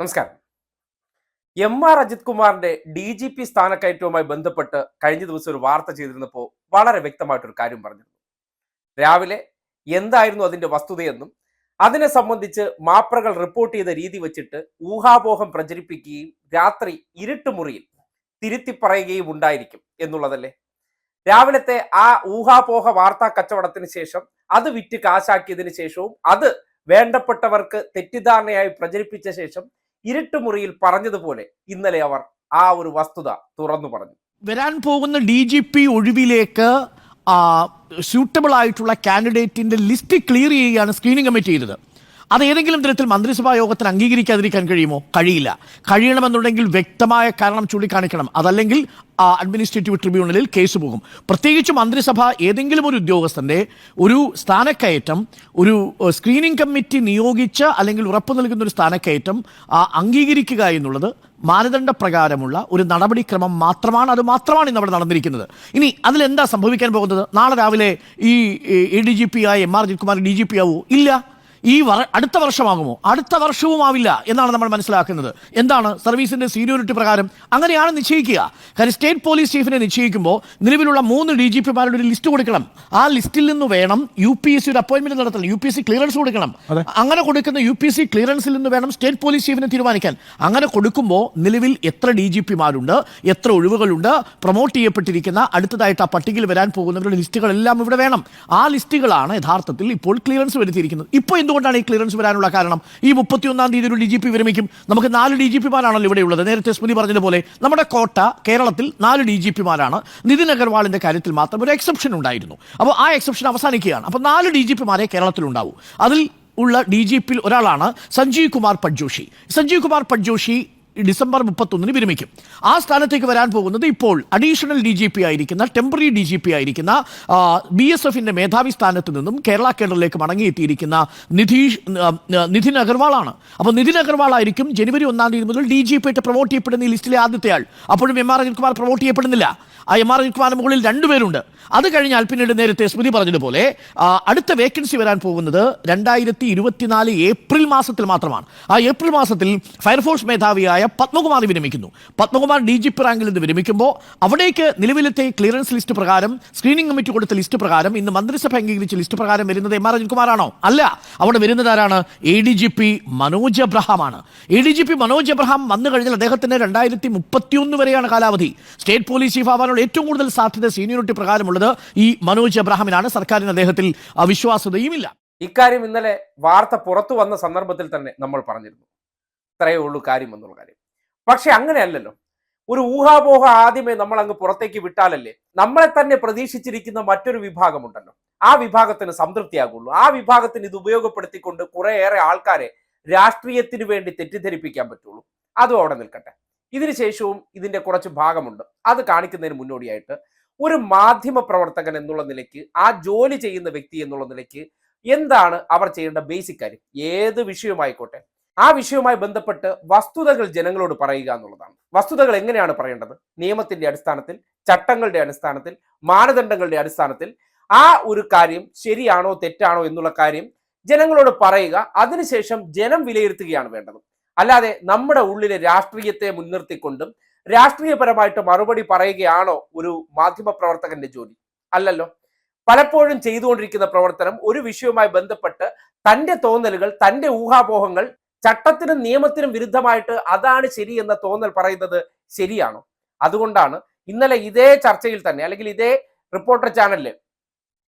നമസ്കാരം. M R Ajith കുമാറിന്റെ D G P സ്ഥാനക്കയറ്റവുമായി ബന്ധപ്പെട്ട് കഴിഞ്ഞ ദിവസം ഒരു വാർത്ത ചെയ്തിരുന്നപ്പോൾ വളരെ വ്യക്തമായിട്ടൊരു കാര്യം പറഞ്ഞിരുന്നു. രാവിലെ എന്തായിരുന്നു അതിന്റെ വസ്തുതയെന്നും അതിനെ സംബന്ധിച്ച് മാപ്രകൾ റിപ്പോർട്ട് ചെയ്ത രീതി വെച്ചിട്ട് ഊഹാപോഹം പ്രചരിപ്പിക്കുകയും രാത്രി ഇരുട്ടുമുറിയിൽ തിരുത്തി പറയുകയും ഉണ്ടായിരിക്കും എന്നുള്ളതല്ലേ? രാവിലത്തെ ആ ഊഹാപോഹ വാർത്താ കച്ചവടത്തിന് ശേഷം അത് വിറ്റ് കാശാക്കിയതിന് ശേഷവും അത് വേണ്ടപ്പെട്ടവർക്ക് തെറ്റിദ്ധാരണയായി പ്രചരിപ്പിച്ച ശേഷം ഇരുട്ടുമുറിയിൽ പറഞ്ഞതുപോലെ ഇന്നലെ അവർ ആ ഒരു വസ്തുത തുറന്നു പറഞ്ഞു. വരാൻ പോകുന്ന ഡി ജി പി ഒഴിവിലേക്ക് സ്യൂട്ടബിൾ ആയിട്ടുള്ള കാൻഡിഡേറ്റിന്റെ ലിസ്റ്റ് ക്ലിയർ ചെയ്യുകയാണ് സ്ക്രീനിംഗ് കമ്മിറ്റി ചെയ്തത്. അത് ഏതെങ്കിലും തരത്തിൽ മന്ത്രിസഭാ യോഗത്തിന് അംഗീകരിക്കാതിരിക്കാൻ കഴിയുമോ? കഴിയില്ല. കഴിയണമെന്നുണ്ടെങ്കിൽ വ്യക്തമായ കാരണം ചൂണ്ടിക്കാണിക്കണം. അതല്ലെങ്കിൽ അഡ്മിനിസ്ട്രേറ്റീവ് ട്രിബ്യൂണലിൽ കേസ് പോകും. പ്രത്യേകിച്ച് മന്ത്രിസഭ ഏതെങ്കിലും ഒരു ഉദ്യോഗസ്ഥന്റെ ഒരു സ്ഥാനക്കയറ്റം ഒരു സ്ക്രീനിംഗ് കമ്മിറ്റി നിയോഗിച്ച അല്ലെങ്കിൽ ഉറപ്പു നൽകുന്ന ഒരു സ്ഥാനക്കയറ്റം അംഗീകരിക്കുക എന്നുള്ളത് മാനദണ്ഡ പ്രകാരമുള്ള ഒരു നടപടിക്രമം മാത്രമാണ്. അത് മാത്രമാണ് ഇന്ന് അവിടെ നടന്നിരിക്കുന്നത്. ഇനി അതിലെന്താ സംഭവിക്കാൻ പോകുന്നത്? നാളെ രാവിലെ ഈ എ ഡി ജി പി ആയ M R Ajith Kumar D G P ആവോ? ഇല്ല. ഈ വർ അടുത്ത വർഷമാകുമോ? അടുത്ത വർഷവും ആവില്ല എന്നാണ് നമ്മൾ മനസ്സിലാക്കുന്നത്. എന്താണ്? സർവീസിന്റെ സീനിയോറിറ്റി പ്രകാരം അങ്ങനെയാണ് നിശ്ചയിക്കുക. കാര്യം സ്റ്റേറ്റ് പോലീസ് ചീഫിനെ നിശ്ചയിക്കുമ്പോൾ നിലവിലുള്ള മൂന്ന് ഡി ജി പിമാരുടെ ഒരു ലിസ്റ്റ് കൊടുക്കണം. ആ ലിസ്റ്റിൽ നിന്ന് വേണം യു പി എസ് സിയുടെ അപ്പോയിന്റ്മെന്റ് നടത്തണം U P S C clearance കൊടുക്കണം. അങ്ങനെ കൊടുക്കുന്ന യു പി എസ് സി ക്ലിയറൻസിൽ നിന്ന് വേണം സ്റ്റേറ്റ് പോലീസ് ചീഫിനെ തീരുമാനിക്കാൻ. അങ്ങനെ കൊടുക്കുമ്പോൾ നിലവിൽ എത്ര ഡി ജി പിമാരുണ്ട് എത്ര ഒഴിവുകളുണ്ട് പ്രൊമോട്ട് ചെയ്യപ്പെട്ടിരിക്കുന്ന അടുത്തതായിട്ട് ആ പട്ടികയിൽ വരാൻ പോകുന്നവരുടെ ലിസ്റ്റുകളെല്ലാം ഇവിടെ വേണം. ആ ലിസ്റ്റുകളാണ് യഥാർത്ഥത്തിൽ ഇപ്പോൾ ക്ലിയറൻസ് വരുത്തിയിരിക്കുന്നത്. ഇപ്പോൾ എന്തുകൊണ്ടാണ് ഈ ക്ലിയറൻസ് വരാനുള്ള കാരണം? ഈ മുപ്പത്തിയൊന്നാം തീയതി ഒരു ഡി ജി പി വിരമിക്കും. നമുക്ക് നാല് ഡി ജി പിമാരാണല്ലോ ഇവിടെ ഉള്ളത്. നേരത്തെ സ്മൃതി പറഞ്ഞതുപോലെ നമ്മുടെ കോട്ട കേരളത്തിൽ നാല് ഡി ജി പിമാരാണ്. നിതിൻ അഗർവാളിന്റെ കാര്യത്തിൽ മാത്രം ഒരു എക്സെപ്ഷൻ ഉണ്ടായിരുന്നു. അപ്പോൾ ആ എക്സെപ്ഷൻ അവസാനിക്കുകയാണ്. അപ്പോൾ നാല് ഡി ജി പിമാരെ കേരളത്തിൽ ഉണ്ടാവും. അതിൽ ഉള്ള ഡി ജി പിയിൽ ഒരാളാണ് സഞ്ജീവ് കുമാർ പഡ്ജോഷി സഞ്ജീവ് കുമാർ പഡ്ജോഷി ഡിസംബർ മുപ്പത്തൊന്നിന് വിരമിക്കും. ആ സ്ഥാനത്തേക്ക് വരാൻ പോകുന്നത് ഇപ്പോൾ അഡീഷണൽ ഡി ജി പി ആയിരിക്കുന്ന ടെമ്പററി ഡി ജി പി ആയിരിക്കുന്ന ബി എസ് എഫിന്റെ മേധാവി സ്ഥാനത്ത് നിന്നും കേരള കേഡറിലേക്ക് മടങ്ങിയെത്തിയിരിക്കുന്ന നിധീഷ് നിതിൻ അഗർവാളാണ്. അപ്പോൾ നിതിൻ അഗർവാൾ ആയിരിക്കും ജനുവരി ഒന്നാം തീയതി മുതൽ ഡി ജി പി ആയിട്ട് പ്രൊമോട്ട് ചെയ്യപ്പെടുന്ന ഈ ലിസ്റ്റിലെ ആദ്യത്തെ ആൾ. അപ്പോഴും എം ആർ അജിത്കുമാർ പ്രൊമോട്ട് ചെയ്യപ്പെടുന്നില്ല. ആ എം ആർ അജിത്കുമാറിന് മുകളിൽ രണ്ടുപേരുണ്ട് അത് കഴിഞ്ഞാൽ പിന്നീട് നേരത്തെ സ്മൃതി പറഞ്ഞതുപോലെ അടുത്ത വേക്കൻസി വരാൻ പോകുന്നത് രണ്ടായിരത്തി ഇരുപത്തിനാല് ഏപ്രിൽ മാസത്തിൽ മാത്രമാണ്. ആ ഏപ്രിൽ മാസത്തിൽ ഫയർഫോഴ്സ് മേധാവിയായ പത്മകുമാർ വിരമിക്കുന്നു. പത്മകുമാർ ഡി ജി പി റാങ്കിൽ നിന്ന് വിരമിക്കുമ്പോൾ അവിടേക്ക് നിലവിലത്തെ ക്ലിയറൻസ് ലിസ്റ്റ് പ്രകാരം സ്ക്രീനിംഗ് കമ്മിറ്റി കൊടുത്ത ലിസ്റ്റ് പ്രകാരം ഇന്ന് മന്ത്രിസഭ അംഗീകരിച്ച ലിസ്റ്റ് പ്രകാരം വരുന്നത് എം ആർ അജിത്കുമാറാണോ അല്ല. അവിടെ വരുന്നത് ആരാണ്? A D G P Manoj എബ്രഹാമാണ് A D G P Manoj Abraham വന്നു കഴിഞ്ഞാൽ അദ്ദേഹത്തിന് രണ്ടായിരത്തി മുപ്പത്തിയൊന്ന് വരെയാണ് കാലാവധി. സ്റ്റേറ്റ് പോലീസ് ചീഫ് ആവാനുള്ള ഏറ്റവും കൂടുതൽ സാധ്യത സീനിയോറിറ്റി പ്രകാരമുള്ളത് ഈ മനോജ് അബ്രഹാമിനാണ്. സർക്കാരിന് അദ്ദേഹത്തിൽ ആ, വിശ്വാസ്യതയും ഇല്ല ഇക്കാര്യം ഇന്നലെ വാർത്ത പുറത്തു വന്ന സന്ദർഭത്തിൽ തന്നെ നമ്മൾ പറഞ്ഞിരുന്നു. ഇത്രയേ ഉള്ളൂ കാര്യം എന്നുള്ള കാര്യം. പക്ഷെ അങ്ങനെയല്ലല്ലോ. ഒരു ഊഹാപോഹ ആദ്യമേ നമ്മൾ അങ്ങ് പുറത്തേക്ക് വിട്ടാലല്ലേ നമ്മളെ തന്നെ പ്രതീക്ഷിച്ചിരിക്കുന്ന മറ്റൊരു വിഭാഗമുണ്ടല്ലോ. ആ വിഭാഗത്തിന് സംതൃപ്തിയാകുള്ളൂ. ആ വിഭാഗത്തിന് ഇത് ഉപയോഗപ്പെടുത്തിക്കൊണ്ട് കുറേയേറെ ആൾക്കാരെ രാഷ്ട്രീയത്തിന് വേണ്ടി തെറ്റിദ്ധരിപ്പിക്കാൻ പറ്റുള്ളൂ. അതും അവിടെ നിൽക്കട്ടെ. ഇതിനുശേഷവും ഇതിന്റെ കുറച്ച് ഭാഗമുണ്ട്. അത് കാണിക്കുന്നതിന് മുന്നോടിയായിട്ട് ഒരു മാധ്യമ പ്രവർത്തകൻ എന്നുള്ള നിലയ്ക്ക് ആ ജോലി ചെയ്യുന്ന വ്യക്തി എന്നുള്ള നിലയ്ക്ക് എന്താണ് അവർ ചെയ്യേണ്ട ബേസിക് കാര്യം? ഏത് വിഷയമായിക്കോട്ടെ? ആ വിഷയവുമായി ബന്ധപ്പെട്ട് വസ്തുതകൾ ജനങ്ങളോട് പറയുക എന്നുള്ളതാണ്. വസ്തുതകൾ എങ്ങനെയാണ് പറയേണ്ടത്? നിയമത്തിന്റെ അടിസ്ഥാനത്തിൽ ചട്ടങ്ങളുടെ അടിസ്ഥാനത്തിൽ മാനദണ്ഡങ്ങളുടെ അടിസ്ഥാനത്തിൽ ആ ഒരു കാര്യം ശരിയാണോ തെറ്റാണോ എന്നുള്ള കാര്യം ജനങ്ങളോട് പറയുക. അതിനുശേഷം ജനം വിലയിരുത്തുകയാണ് വേണ്ടത്. അല്ലാതെ നമ്മുടെ ഉള്ളിലെ രാഷ്ട്രീയത്തെ മുൻനിർത്തിക്കൊണ്ടും രാഷ്ട്രീയപരമായിട്ട് മറുപടി പറയുകയാണോ ഒരു മാധ്യമ പ്രവർത്തകന്റെ ജോലി? അല്ലല്ലോ. പലപ്പോഴും ചെയ്തുകൊണ്ടിരിക്കുന്ന പ്രവർത്തനം ഒരു വിഷയവുമായി ബന്ധപ്പെട്ട് തന്റെ തോന്നലുകൾ തന്റെ ഊഹാപോഹങ്ങൾ ചട്ടത്തിനും നിയമത്തിനും വിരുദ്ധമായിട്ട് അതാണ് ശരി എന്ന തോന്നൽ പറയുന്നത് ശരിയാണോ? അതുകൊണ്ടാണ് ഇന്നലെ ഇതേ ചർച്ചയിൽ തന്നെ അല്ലെങ്കിൽ ഇതേ റിപ്പോർട്ടർ ചാനലിൽ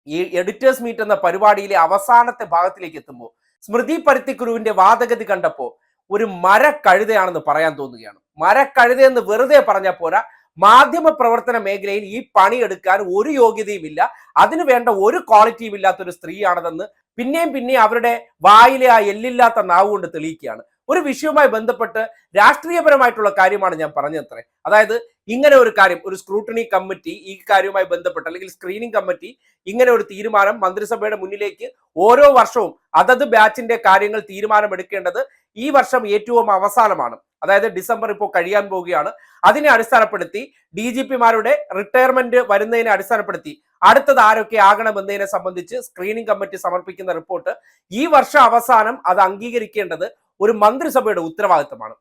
ഈ എഡിറ്റേഴ്സ് മീറ്റ് എന്ന പരിപാടിയിലെ അവസാനത്തെ ഭാഗത്തിലേക്ക് എത്തുമ്പോൾ സ്മൃതി പരുത്തിക്കുരുവിന്റെ വാദഗതി കണ്ടപ്പോൾ ഒരു മരക്കഴുതയാണെന്ന് പറയാൻ തോന്നുകയാണ്. മരക്കഴുതയെന്ന് വെറുതെ പറഞ്ഞാൽ പോരാ മാധ്യമ പ്രവർത്തന മേഖലയിൽ ഈ പണിയെടുക്കാൻ ഒരു യോഗ്യതയും ഇല്ല അതിനു വേണ്ട ഒരു ക്വാളിറ്റിയും ഇല്ലാത്ത ഒരു സ്ത്രീയാണതെന്ന് പിന്നെയും പിന്നെയും അവരുടെ വായിലെ ആ എല്ലില്ലാത്ത നാവ് കൊണ്ട് തെളിയിക്കുകയാണ്. ഒരു വിഷയവുമായി ബന്ധപ്പെട്ട് രാഷ്ട്രീയപരമായിട്ടുള്ള കാര്യമാണ് ഞാൻ പറഞ്ഞത്രേ. അതായത് ഇങ്ങനെ ഒരു കാര്യം ഒരു സ്ക്രൂട്ടണി കമ്മിറ്റി ഈ കാര്യവുമായി ബന്ധപ്പെട്ട് അല്ലെങ്കിൽ സ്ക്രീനിങ് കമ്മിറ്റി ഇങ്ങനെ ഒരു തീരുമാനം മന്ത്രിസഭയുടെ മുന്നിലേക്ക് ഓരോ വർഷവും അതത് ബാച്ചിന്റെ കാര്യങ്ങൾ തീരുമാനമെടുക്കേണ്ടത് ഈ വർഷം ഏറ്റവും അവസാനമാണ്. അതായത് ഡിസംബർ ഇപ്പോൾ കഴിയാൻ പോവുകയാണ്. അതിനെ അടിസ്ഥാനപ്പെടുത്തി ഡി ജി പിമാരുടെ റിട്ടയർമെന്റ് വരുന്നതിനെ അടിസ്ഥാനപ്പെടുത്തി അടുത്തത് ആരൊക്കെ ആകണമെന്നതിനെ സംബന്ധിച്ച് സ്ക്രീനിംഗ് കമ്മിറ്റി സമർപ്പിക്കുന്ന റിപ്പോർട്ട് ഈ വർഷം അവസാനം അത് അംഗീകരിക്കേണ്ടത് ഒരു മന്ത്രിസഭയുടെ ഉത്തരവാദിത്തമാണ്.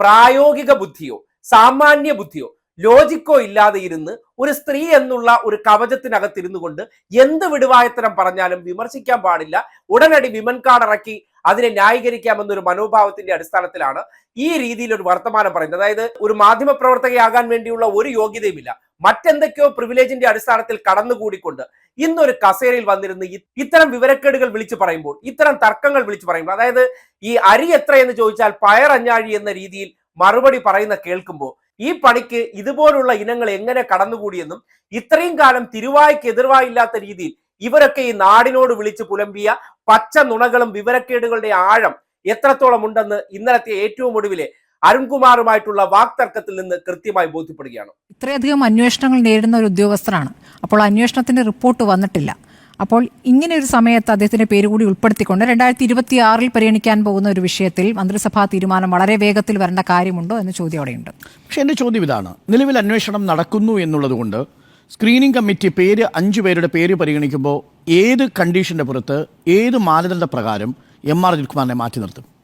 പ്രായോഗിക ബുദ്ധിയോ സാമാന്യ ബുദ്ധിയോ ലോജിക്കോ ഇല്ലാതെ ഇരുന്ന് ഒരു സ്ത്രീ എന്നുള്ള ഒരു കവചത്തിനകത്തിരുന്നു കൊണ്ട് എന്ത് വിടുവായത്തരം പറഞ്ഞാലും വിമർശിക്കാൻ പാടില്ല. ഉടനടി വിമൻ കാർഡ് ഇറക്കി അതിനെ ന്യായീകരിക്കാമെന്നൊരു മനോഭാവത്തിന്റെ അടിസ്ഥാനത്തിലാണ് ഈ രീതിയിൽ ഒരു വർത്തമാനം പറയുന്നത്. അതായത് ഒരു മാധ്യമപ്രവർത്തകയാകാൻ വേണ്ടിയുള്ള ഒരു യോഗ്യതയുമില്ല. മറ്റെന്തൊക്കെയോ പ്രിവിലേജിന്റെ അടിസ്ഥാനത്തിൽ കടന്നുകൂടിക്കൊണ്ട് ഇന്നൊരു കസേരയിൽ വന്നിരുന്ന് ഇത്തരം വിവരക്കേടുകൾ വിളിച്ചു പറയുമ്പോൾ ഇത്തരം തർക്കങ്ങൾ വിളിച്ചു പറയുമ്പോൾ അതായത് ഈ അരി എത്ര എന്ന് ചോദിച്ചാൽ പയറഞ്ഞാഴി എന്ന രീതിയിൽ മറുപടി പറയുന്ന കേൾക്കുമ്പോൾ ഈ പണിക്ക് ഇതുപോലുള്ള ഇനങ്ങൾ എങ്ങനെ കടന്നുകൂടിയെന്നും ഇത്രയും കാലം തിരുവായ്ക്ക് എതിർവായില്ലാത്ത രീതിയിൽ ഇവരൊക്കെ ഈ നാടിനോട് വിളിച്ച് പുലമ്പിയ പച്ച നുണകളും വിവരക്കേടുകളുടെ ആഴം എത്രത്തോളം ഉണ്ടെന്ന് ഇന്നലത്തെ ഏറ്റവും ഒടുവിലെ അരുൺകുമാറുമായിട്ടുള്ള വാക്തർക്കത്തിൽ നിന്ന് കൃത്യമായി ബോധ്യപ്പെടുകയാണ്. ഇത്രയധികം അന്വേഷണങ്ങൾ നേരിടുന്ന ഒരു ഉദ്യോഗസ്ഥനാണ്. അപ്പോൾ അന്വേഷണത്തിന്റെ റിപ്പോർട്ട് വന്നിട്ടില്ല. അപ്പോൾ ഇങ്ങനെ ഒരു സമയത്ത് അദ്ദേഹത്തിന്റെ പേര് കൂടി ഉൾപ്പെടുത്തിക്കൊണ്ട് രണ്ടായിരത്തി ഇരുപത്തി ആറിൽ പരിഗണിക്കാൻ പോകുന്ന ഒരു വിഷയത്തിൽ മന്ത്രിസഭാ തീരുമാനം വളരെ വേഗത്തിൽ വരേണ്ട കാര്യമുണ്ടോ എന്ന ചോദ്യം അവിടെയുണ്ട്. പക്ഷെ എന്റെ ചോദ്യം ഇതാണ്. നിലവിൽ അന്വേഷണം നടക്കുന്നു എന്നുള്ളതുകൊണ്ട് സ്ക്രീനിംഗ് കമ്മിറ്റി പേര് അഞ്ചു പേരുടെ പേര് പരിഗണിക്കുമ്പോൾ ഏത് കണ്ടീഷന്റെ പുറത്ത് ഏത് മാനദണ്ഡ പ്രകാരം എം ആർ അജിത് കുമാറിനെ മാറ്റി നിർത്തും?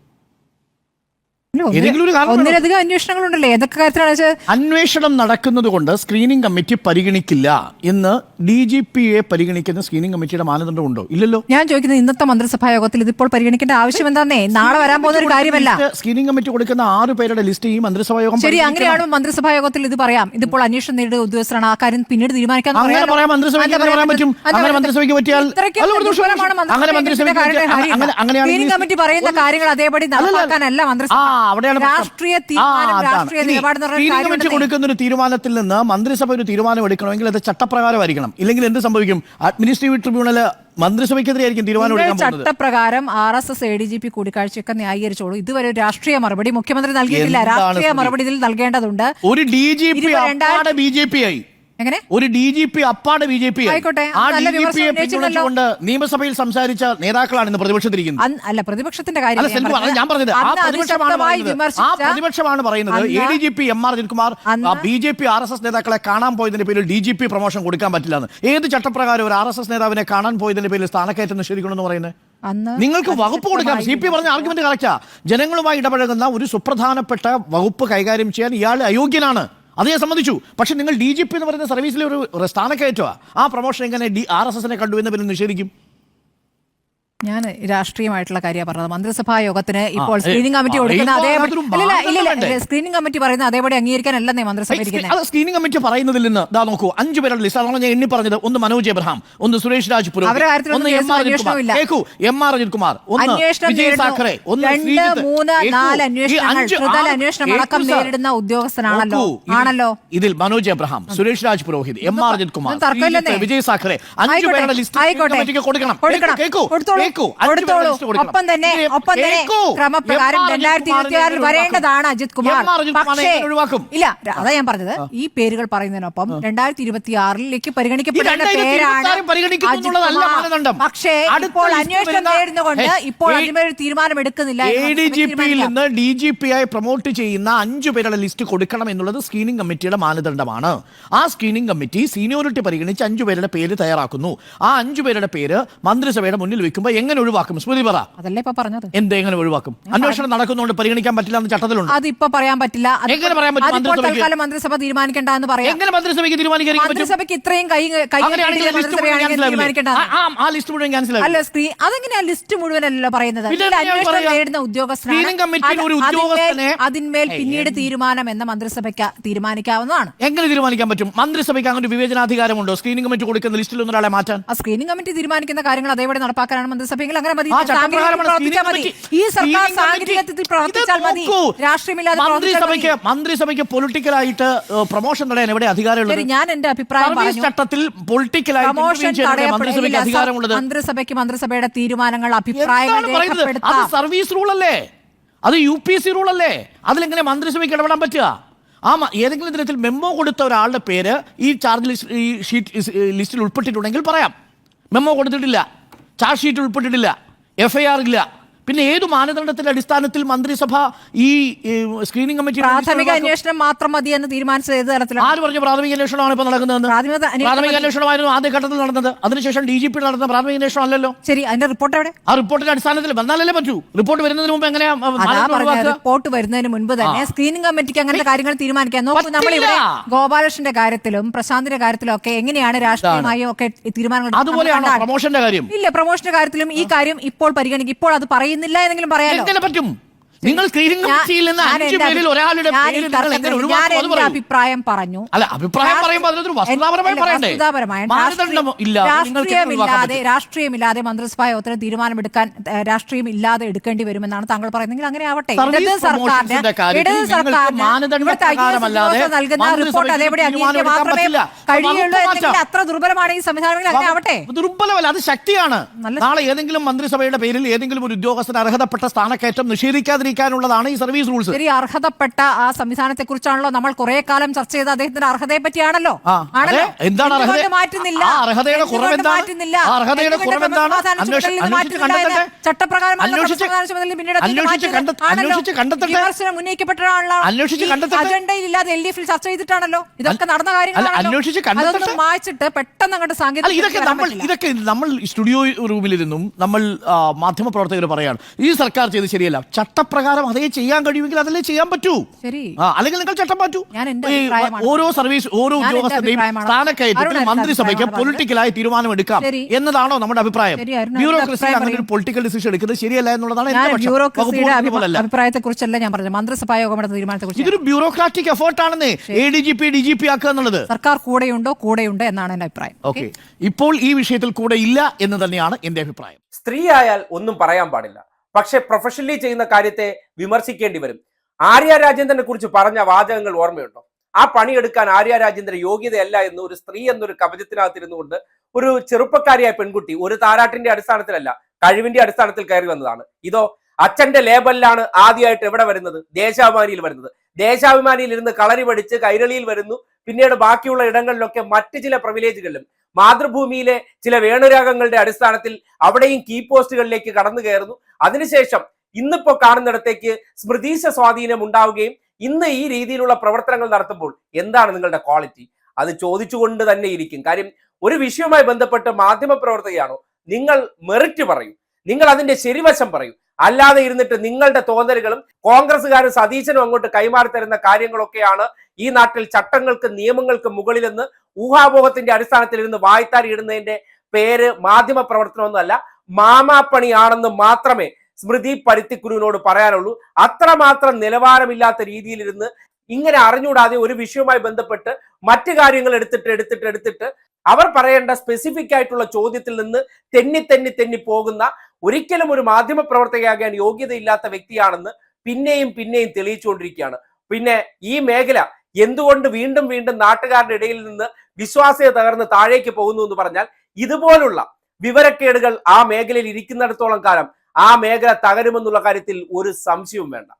അല്ല, അന്വേഷണങ്ങൾ ഒന്നിലധികം അന്വേഷണങ്ങളുണ്ടല്ലേ? ഏതൊക്കെ കാര്യത്തിലാണ് അന്വേഷണം നടക്കുന്നത് കൊണ്ട് സ്ക്രീനിംഗ് കമ്മിറ്റി പരിഗണിക്കില്ല എന്ന് ഡി ജി പിയെ പരിഗണിക്കുന്ന സ്ക്രീനിംഗ് കമ്മിറ്റിയുടെ മാനദണ്ഡം ഉണ്ടോ? ഇല്ലല്ലോ. ഞാൻ ചോദിക്കുന്നത് ഇന്നത്തെ മന്ത്രിസഭാ യോഗത്തിൽ ഇതിപ്പോൾ പരിഗണിക്കേണ്ട ആവശ്യം എന്താന്നേ? നാളെ വരാൻ പോകുന്ന ഒരു കാര്യമല്ല. സ്ക്രീനിംഗ് കമ്മിറ്റി കൊടുക്കുന്ന ആറ് പേരുടെ ലിസ്റ്റ് ഈ മന്ത്രിസഭാ യോഗം ശരി. അങ്ങനെയാണ് മന്ത്രിസഭാ യോഗത്തിൽ ഇത് പറയാം? ഇതിപ്പോൾ അന്വേഷണം നേരിടുന്ന ഉദ്യോഗസ്ഥരാണ്. ആ കാര്യം പിന്നീട് തീരുമാനിക്കാൻ മന്ത്രിസഭയ്ക്ക് എങ്ങനെ പറയാൻ പറ്റും. അങ്ങനെ മന്ത്രിസഭയ്ക്ക് പറ്റിയാൽ അല്ല, ഒരു നിമിഷം, ഒരു അങ്ങനെ മന്ത്രിസഭയ്ക്ക് പറ്റിയാൽ അങ്ങനെ അങ്ങനെയാണെങ്കിൽ കമ്മിറ്റി പറയുന്ന കാര്യങ്ങൾ അതേപടി നടപ്പാക്കാനല്ല മന്ത്രിസഭ അവിടെയാണ്. രാഷ്ട്രീയ തീരുമാനം. രാഷ്ട്രീയ നിലപാട് എന്ന് പറഞ്ഞ കൊടുക്കുന്ന ഒരു തീരുമാനത്തിൽ നിന്ന് മന്ത്രിസഭ ഒരു തീരുമാനം എടുക്കണമെങ്കിൽ അത് ചട്ടപ്രകാരമായിരിക്കണം. ഇല്ലെങ്കിൽ എന്ത് സംഭവിക്കും? അഡ്മിനിസ്ട്രേറ്റീവ് ട്രിബ്യൂണൽ മന്ത്രിസഭയ്ക്കെതിരെയായിരിക്കും തീരുമാനം നിങ്ങൾ എടുക്കാൻ പോകുന്നത്. ചട്ടപ്രകാരം R S S A D G P കൂടിക്കാഴ്ചയൊക്കെ ന്യായീകരിച്ചോളൂ. ഇതുവരെ ഒരു രാഷ്ട്രീയ മറുപടി മുഖ്യമന്ത്രി നൽകിയിട്ടില്ല. എന്താണ് രാഷ്ട്രീയ സ്ഥിതി? മറുപടി ഇതിൽ നൽകേണ്ടതുണ്ട്. ഒരു ഡി ജി പി ഇരുപത് രണ്ടായിരത്തി- ബി ജെ പി ആയി. എങ്ങനെ? ഒരു ഡി ജി പി അപ്പാട് ബി ജെ പി ആയിക്കോട്ടെ, ആ ഡി ജി വിമർശനം പിയെ ഉന്നയിച്ചിട്ടുണ്ടല്ലോ. പിന്തുണച്ചുകൊണ്ട് നിയമസഭയിൽ സംസാരിച്ച നേതാക്കളാണ് ഇന്ന് പ്രതിപക്ഷത്തിരിക്കുന്നത്. അല്ല പ്രതിപക്ഷത്തിന്റെ അല്ല കാര്യം ഞാൻ പറഞ്ഞത്. ആ പ്രതിപക്ഷമാണ് പറയുന്നത്. ആ പ്രതിപക്ഷമാണ് പറയുന്നത്. A D G P M R Ajithkumar അന്ന് B J P R S S നേതാക്കളെ കാണാൻ പോയതിന്റെ പേരിൽ ഡി ജി പി പ്രൊമോഷൻ കൊടുക്കാൻ പറ്റില്ല എന്ന്. ഏത് ചട്ടപ്രകാരം ഒരു ആർ എസ് എസ് നേതാവിനെ കാണാൻ പോയതിന്റെ പേരിൽ സ്ഥാനക്കയറ്റം നിഷേധിക്കണമെന്ന് പറയുന്നത്? അന്ന് നിങ്ങൾക്ക് വകുപ്പ് കൊടുക്കാം സി പി പറഞ്ഞ ആർഗ്യുമെന്റ് കറക്റ്റാ ജനങ്ങളുമായി ഇടപഴകുന്ന ഒരു സുപ്രധാനപ്പെട്ട വകുപ്പ് കൈകാര്യം ചെയ്യാൻ ഇയാൾ അയോഗ്യനാണ്. അത് ഞാൻ സമ്മതിച്ചു. പക്ഷെ നിങ്ങൾ ഡി ജി പി എന്ന് പറയുന്ന സർവീസിലെ ഒരു സ്ഥാനക്കയറ്റമാണ് ആ പ്രൊമോഷൻ എങ്ങനെ ഡി ആർ എസ് എസിനെ കണ്ടു എന്ന് പിന്നെ നിഷേധിക്കും? ഞാൻ രാഷ്ട്രീയമായിട്ടുള്ള കാര്യമാണ് പറഞ്ഞത്. മന്ത്രിസഭാ യോഗത്തിന് ഇപ്പോൾ സ്ക്രീനിംഗ് കമ്മിറ്റി കൊടുക്കുന്ന അതേപോലെ അതേപടി സ്ക്രീനിംഗ് കമ്മിറ്റി പറയുന്നത് അതേപടി അംഗീകരിക്കാനല്ലെന്നേ മന്ത്രിസഭ അത് സ്ക്രീനിംഗ് കമ്മിറ്റി പറയുന്നതിൽ നിന്ന് ദാ നോക്കൂ അഞ്ചു പേരുടെ ലിസ്റ്റ് അതാണ് ഞാൻ എണ്ണി പറഞ്ഞത് ഒന്ന് മനോജ് എബ്രഹാം ഒന്ന് സുരേഷ് രാജ് ഒന്ന് എം ആർ അജിത് കുമാർ. കേൾക്കൂ എം ആർ അജിത് കുമാർ ഒന്ന് വിജയ് സാഖറെ ഒന്ന്. നേരിടുന്ന ഉദ്യോഗസ്ഥനാണല്ലോ. ആണല്ലോ. ഇതിൽ മനോജ് എബ്രഹാം സുരേഷ് രാജ് പുരോഹിത് എം ആർ അജിത് കുമാർ വിജയ് സാഖറെ അഞ്ചു പേരുടെ ലിസ്റ്റ് കൊടുക്കണം. കേൾക്കൂ. കേൾക്കൂ, കൊടുത്തോളൂ. ഒപ്പം തന്നെ ഒപ്പം തന്നെ ക്രമപ്രകാരം രണ്ടായിരത്തി ഇരുപത്തി ആറിൽ വരേണ്ടതാണ് അജിത് കുമാർ. പക്ഷേ ഇല്ല അതാ ഞാൻ പറഞ്ഞത്. ഈ പേരുകൾ പറയുന്നതിനൊപ്പം രണ്ടായിരത്തി ഇരുപത്തി ആറിലേക്ക് പരിഗണിക്കപ്പെടേണ്ട പേരാണ്. പക്ഷേ ഇപ്പോൾ അന്വേഷണം നേരിടുന്നുകൊണ്ട് ഇപ്പോൾ അതിന്മേൽ തീരുമാനം എടുക്കുന്നില്ല എ ഡി ജി പിയിൽ നിന്ന് ഡി ജി പി ആയി പ്രൊമോട്ട് ചെയ്യുന്ന അഞ്ചു പേരുടെ ലിസ്റ്റ് കൊടുക്കണം എന്നുള്ളത് സ്ക്രീനിംഗ് കമ്മിറ്റിയുടെ മാനദണ്ഡമാണ്. ആ സ്ക്രീനിംഗ് കമ്മിറ്റി സീനിയോറിറ്റി പരിഗണിച്ച് അഞ്ചു പേരുടെ പേര് തയ്യാറാക്കുന്നു. ആ അഞ്ചു പേരുടെ പേര് മന്ത്രിസഭയുടെ മുന്നിൽ വെക്കുമ്പോൾ എങ്ങനെ ഒഴിവാക്കും? സ്മൃതി പറ. അതല്ലേ ഇപ്പൊ പറഞ്ഞത്? എന്ത് എങ്ങനെ ഒഴിവാക്കും? അന്വേഷണം നടക്കുന്നതുകൊണ്ട് പരിഗണിക്കാൻ പറ്റില്ല എന്ന് ചട്ടത്തിലുണ്ട്. അതിപ്പോ പറയാൻ പറ്റില്ല. അതിപ്പോ- എങ്ങനെ പറയാൻ പറ്റും? അതിപ്പോൾ മന്ത്രിസഭയ്ക്ക്? തൽക്കാലം മന്ത്രിസഭ തീരുമാനിക്കേണ്ട എന്ന് പറയാം. എങ്ങനെ മന്ത്രിസഭയ്ക്ക് തീരുമാനിക്കാൻ പറ്റും? മന്ത്രിസഭയ്ക്ക് ഇത്രയും കൈ കൈ അങ്ങനെയാണെങ്കിൽ ലിസ്റ്റ് മുഴുവൻ മന്ത്രിസഭയാണെങ്കിൽ ക്യാൻസൽ തീരുമാനിക്കേണ്ട ആവില്ലേ? ആ- ആ ലിസ്റ്റ് മുഴുവൻ ക്യാൻസൽ അല്ല സ്ക്രീൻ അതെങ്ങനെയാ ലിസ്റ്റ് മുഴുവനല്ലോ പറയുന്നത്? പിന്നെ ഇതിൽ ഞാൻ അന്വേഷണം പറയാം. നേരിടുന്ന ഉദ്യോഗസ്ഥനാണ്. സ്ക്രീനിംഗ് കമ്മിറ്റിയിൽ അത് ഒരു അതിന്മേൽ- ഉദ്യോഗസ്ഥനെ- അതിന്മേൽ പിന്നീട് തീരുമാനം എന്ന മന്ത്രിസഭയ്ക്ക് തീരുമാനിക്കാവുന്നതാണ്. എങ്ങനെ തീരുമാനിക്കാൻ പറ്റും? മന്ത്രിസഭയ്ക്ക് അങ്ങനെ ഒരു വിവേചനാധികാരമുണ്ടോ? സ്ക്രീനിംഗ് കമ്മിറ്റി കൊടുക്കുന്ന ലിസ്റ്റിൽ ഒന്നൊരാളെ ഒരാളെ മാറ്റാൻ? ആ സ്ക്രീനിംഗ് കമ്മിറ്റി തീരുമാനിക്കുന്ന കാര്യങ്ങൾ അതേപോലെ നടപ്പാക്കാനാണ് മന്ത്രിസഭയെങ്കിൽ അങ്ങനെ മതി. പ്രവർത്തിച്ചാൽ മതി. ഈ സർക്കാർ സാങ്കേതികത്തിൽ പ്രവർത്തിച്ചാൽ മതി. രാഷ്ട്രീയമില്ലാതെ മന്ത്രിസഭയ്ക്ക് മന്ത്രിസഭയ്ക്ക് പൊളിറ്റിക്കലായിട്ട് പ്രൊമോഷൻ തടയാൻ എവിടെ അധികാരമുള്ളത്? ഞാൻ എന്റെ അഭിപ്രായം പറഞ്ഞു. ചട്ടത്തിൽ പൊളിറ്റിക്കലായിട്ട് പ്രൊമോഷൻ മന്ത്രിസഭയ്ക്ക് അധികാരമുള്ളത്? മന്ത്രിസഭയ്ക്ക് മന്ത്രിസഭയുടെ തീരുമാനങ്ങൾ അഭിപ്രായങ്ങൾ സർവീസ് റൂൾ അല്ലേ അത് യു പി സി റൂൾ അല്ലേ അതിലെങ്ങനെ മന്ത്രിസഭയ്ക്ക് ഇടപെടാൻ പറ്റുക? ആ ഏതെങ്കിലും തരത്തിൽ മെമ്മോ കൊടുത്ത ഒരാളുടെ പേര് ഈ ചാർജ് ലിസ്റ്റ് ഈ ഷീറ്റ് ലിസ്റ്റിൽ ഉൾപ്പെട്ടിട്ടുണ്ടെങ്കിൽ പറയാം. മെമ്മോ കൊടുത്തിട്ടില്ല. ചാർജ് ഷീറ്റ് ഉൾപ്പെട്ടിട്ടില്ല. എഫ് ഐ ആർ ഇല്ല. പിന്നെ ഏത് മാനദണ്ഡത്തിന്റെ അടിസ്ഥാനത്തിൽ മന്ത്രിസഭ ഈ സ്ക്രീനിങ് സ്ക്രീനിംഗ് കമ്മിറ്റി പ്രാഥമിക അന്വേഷണം മാത്രം മതി എന്ന് തീരുമാനിച്ചത് ഏത് തരത്തിലാണ്? ആര് പറഞ്ഞു പ്രാഥമിക അന്വേഷണമാണ് ഇപ്പൊ നടക്കുന്നത് പ്രാഥമിക. അന്വേഷണമായിരുന്നു ആദ്യഘട്ടത്തിൽ നടന്നത്. അതിനുശേഷം ഡി ജി പി നടന്ന പ്രാഥമിക അന്വേഷണം അല്ലല്ലോ. ശരി അതിന്റെ റിപ്പോർട്ട് എവിടെ? ആ റിപ്പോർട്ടിന്റെ അടിസ്ഥാനത്തിൽ വന്നാലല്ലേ പറ്റൂ. റിപ്പോർട്ട് വരുന്നതിന് മുമ്പ് എങ്ങനെയാ? റിപ്പോർട്ട് വരുന്നതിന് മുൻപ് തന്നെ സ്ക്രീനിംഗ് കമ്മിറ്റിക്ക് അങ്ങനത്തെ കാര്യങ്ങൾ തീരുമാനിക്കാൻ നോക്കൂ. നമ്മൾ ഇവിടെ ഗോപാലകൃഷ്ണന്റെ കാര്യത്തിലും പ്രശാന്തിന്റെ കാര്യത്തിലും ഒക്കെ എങ്ങനെയാണ് രാഷ്ട്രീയമായും ഒക്കെ തീരുമാനങ്ങൾ അതുപോലെയാണോ പ്രൊമോഷന്റെ കാര്യം? ഇല്ല പ്രൊമോഷന്റെ കാര്യത്തിലും ഈ കാര്യം ഇപ്പോൾ പരിഗണിക്കും. ഇപ്പോൾ അത് പറയുന്നില്ല എന്നെങ്കിലും പറയാലോ? പറ്റും? നിങ്ങൾ നിന്ന് അഞ്ചു പേരിൽ ഒരാളുടെ അഭിപ്രായം പറഞ്ഞു. അല്ല അഭിപ്രായം പറയുമ്പോൾ അതിനൊരു വസ്തുതാപരമായി പറയണ്ടേ രാഷ്ട്രീയമില്ലാതെ രാഷ്ട്രീയമില്ലാതെ മന്ത്രിസഭാ യോഗത്തിന് തീരുമാനമെടുക്കാൻ രാഷ്ട്രീയം ഇല്ലാതെ എടുക്കേണ്ടി വരുമെന്നാണ് താങ്കൾ പറയുന്നെങ്കിൽ അങ്ങനെ ആവട്ടെ. ഇടത് സർക്കാരിന് ഇടത് നൽകുന്ന റിപ്പോർട്ട് അതേപടി മാത്രമേ പറ്റില്ല. കഴിയുള്ളൂ എന്നെങ്കിൽ അത്ര ദുർബലമാണ് ഈ സംവിധാനമെങ്കിൽ അങ്ങനെ ആവട്ടെ. ദുർബലമല്ല അത് ശക്തിയാണ്. നാളെ ഏതെങ്കിലും മന്ത്രിസഭയുടെ പേരിൽ ഏതെങ്കിലും ഒരു ഉദ്യോഗസ്ഥന് അർഹതപ്പെട്ട സ്ഥാനക്കയറ്റം നിഷേധിക്കാതിരിക്കാനുള്ളതാണ് ഈ സർവീസ് റൂൾസ് ശരി അർഹതപ്പെട്ട ആ സംവിധാനത്തെ കുറിച്ചാണല്ലോ നമ്മൾ കുറെ കാലം ചർച്ച ചെയ്ത അദ്ദേഹത്തിന്റെ അർഹതയെ പറ്റിയാണല്ലോ ആണല്ലോ. എന്താണ് അർഹത? മാറ്റുന്നില്ല അർഹതയുടെ കുറവ് കുറവെന്താണ്? മാറ്റുന്നില്ല അർഹതയുടെ കുറവ് കുറവെന്താണ്? ക്രമസമാധാന പിന്നീട് അന്വേഷിച്ച് മാറ്റിയത് കണ്ടെത്ത- ആണല്ലോ. അന്വേഷിച്ച് കണ്ടെത്തട്ടെ. വിമർശനം ഉന്നയിക്കപ്പെട്ടതാണല്ലോ അന്വേഷിച്ച് കണ്ടെത്തട്ടെ. അജണ്ടയിൽ ഇല്ലാതെ എൽ ഡി എഫിൽ ചർച്ച ചെയ്തിട്ടാണല്ലോ ഇതൊക്കെ നടന്ന കാര്യങ്ങൾ കാര്യങ്ങളാണല്ലോ അന്വേഷിച്ച് കണ്ടെത്തട്ടെ. മായ്ച്ചിട്ട് പെട്ടെന്ന് അങ്ങോട്ട് സാങ്കേതിക ഇതൊക്കെ നമ്മൾ ഇതൊക്കെ നമ്മൾ സ്റ്റുഡിയോ റൂമിലിരുന്നും നമ്മൾ മാധ്യമ മാധ്യമപ്രവർത്തകർ പറയാണ് ഈ സർക്കാർ ചെയ്ത് ശരിയല്ല ചട്ടപ്രകാരം അതേ ചെയ്യാൻ കഴിയുമെങ്കിൽ അതല്ലേ ചെയ്യാൻ പറ്റൂ. അല്ലെങ്കിൽ നിങ്ങൾ ചട്ടം മാറ്റൂ. ഞാൻ എന്റെ അഭിപ്രായമാണ്. ഓരോ സർവീസ് ഓരോ ഉദ്യോഗസ്ഥരുടെയും സ്ഥാനക്കയറ്റത്തിൽ മന്ത്രിസഭയ്ക്ക് പൊളിറ്റിക്കലായി തീരുമാനമെടുക്കാം എടുക്കാം എന്നതാണോ നമ്മുടെ അഭിപ്രായം. ബ്യൂറോക്രസി അങ്ങനെ ഒരു പൊളിറ്റിക്കൽ ഡിസിഷൻ എടുക്കുന്നത് ശരിയല്ല എന്നുള്ളതാണ് അഭിപ്രായത്തെ കുറിച്ചല്ല ഞാൻ പറഞ്ഞത്. മന്ത്രിസഭാ യോഗം എടുത്ത തീരുമാനത്തെ ഇതൊരു bureaucratic എഫേർട്ടാണെന്ന് A D G P D G P ആക്കുക എന്നുള്ളത്. സർക്കാർ കൂടെയുണ്ടോ കൂടെയുണ്ട് എന്നാണ് എന്റെ അഭിപ്രായം. ഓക്കെ ഇപ്പോൾ ഈ വിഷയത്തിൽ കൂടെ ഇല്ല എന്ന് തന്നെയാണ് എന്റെ അഭിപ്രായം. സ്ത്രീ ആയാൽ ഒന്നും പറയാൻ പാടില്ല. പക്ഷെ പ്രൊഫഷണലി ചെയ്യുന്ന കാര്യത്തെ വിമർശിക്കേണ്ടി വരും. ആര്യ രാജേന്ദ്രനെ കുറിച്ച് പറഞ്ഞ വാചകങ്ങൾ ഓർമ്മയുണ്ടോ? ആ പണിയെടുക്കാൻ ആര്യ രാജേന്ദ്ര യോഗ്യതയല്ല എന്ന് ഒരു സ്ത്രീ എന്നൊരു കവചത്തിനകത്തിരുന്നു കൊണ്ട് ഒരു ചെറുപ്പക്കാരിയായ പെൺകുട്ടി ഒരു താരാട്ടിന്റെ അടിസ്ഥാനത്തിലല്ല കഴിവിന്റെ അടിസ്ഥാനത്തിൽ കയറി വന്നതാണ്. ഇതോ അച്ഛന്റെ ലേബലിലാണ് ആദ്യമായിട്ട് എവിടെ വരുന്നത്? ദേശാഭിമാനിയിൽ വരുന്നത്. ദേശാഭിമാനിയിൽ ഇരുന്ന് കളരി പഠിച്ച് കൈരളിയിൽ വരുന്നു. പിന്നീട് ബാക്കിയുള്ള ഇടങ്ങളിലൊക്കെ മറ്റ് ചില പ്രിവിലേജുകളിലും മാതൃഭൂമിയിലെ ചില വേണുരാഗങ്ങളുടെ അടിസ്ഥാനത്തിൽ അവിടെയും കീ പോസ്റ്റുകളിലേക്ക് കടന്നു കയറുന്നു. അതിനുശേഷം ഇന്നിപ്പോ കാണുന്നിടത്തേക്ക് സ്മൃതീശ സ്വാധീനം ഉണ്ടാവുകയും ഇന്ന് ഈ രീതിയിലുള്ള പ്രവർത്തനങ്ങൾ നടത്തുമ്പോൾ എന്താണ് നിങ്ങളുടെ ക്വാളിറ്റി? അത് ചോദിച്ചുകൊണ്ട് തന്നെ ഇരിക്കും. കാര്യം ഒരു വിഷയവുമായി ബന്ധപ്പെട്ട് മാധ്യമ പ്രവർത്തകയാണോ നിങ്ങൾ മെറിറ്റ് പറയും. നിങ്ങൾ അതിന്റെ ശരിവശം പറയും. അല്ലാതെ ഇരുന്നിട്ട് നിങ്ങളുടെ തോന്നലുകളും കോൺഗ്രസ്സുകാരും സതീശനും അങ്ങോട്ട് കൈമാറി തരുന്ന കാര്യങ്ങളൊക്കെയാണ് ഈ നാട്ടിൽ ചട്ടങ്ങൾക്ക് നിയമങ്ങൾക്ക് മുകളിലെന്ന് ഊഹാപോഹത്തിന്റെ അടിസ്ഥാനത്തിൽ ഇരുന്ന് വായ്ത്താരി ഇടുന്നതിന്റെ പേര് മാധ്യമ പ്രവർത്തനമൊന്നുമല്ല മാമാപ്പണിയാണെന്ന് മാത്രമേ സ്മൃതി പരുത്തിക്കുരുവിനോട് പറയാനുള്ളൂ. അത്രമാത്രം നിലവാരമില്ലാത്ത രീതിയിലിരുന്ന് ഇങ്ങനെ അറിഞ്ഞുകൂടാതെ ഒരു വിഷയവുമായി ബന്ധപ്പെട്ട് മറ്റു കാര്യങ്ങൾ എടുത്തിട്ട് എടുത്തിട്ട് എടുത്തിട്ട് അവർ പറയേണ്ട സ്പെസിഫിക് ആയിട്ടുള്ള ചോദ്യത്തിൽ നിന്ന് തെന്നി തെന്നി തെന്നി പോകുന്ന ഒരിക്കലും ഒരു മാധ്യമ പ്രവർത്തകയാകാൻ യോഗ്യതയില്ലാത്ത വ്യക്തിയാണെന്ന് പിന്നെയും പിന്നെയും തെളിയിച്ചുകൊണ്ടിരിക്കുകയാണ്. പിന്നെ ഈ മേഖല എന്തുകൊണ്ട് വീണ്ടും വീണ്ടും നാട്ടുകാരുടെ ഇടയിൽ നിന്ന് വിശ്വാസ്യത തകർന്ന് താഴേക്ക് പോകുന്നു എന്ന് പറഞ്ഞാൽ ഇതുപോലുള്ള വിവരക്കേടുകൾ ആ മേഖലയിൽ ഇരിക്കുന്നിടത്തോളം കാലം ആ മേഖല തകരുമെന്നുള്ള കാര്യത്തിൽ ഒരു സംശയവും വേണ്ട.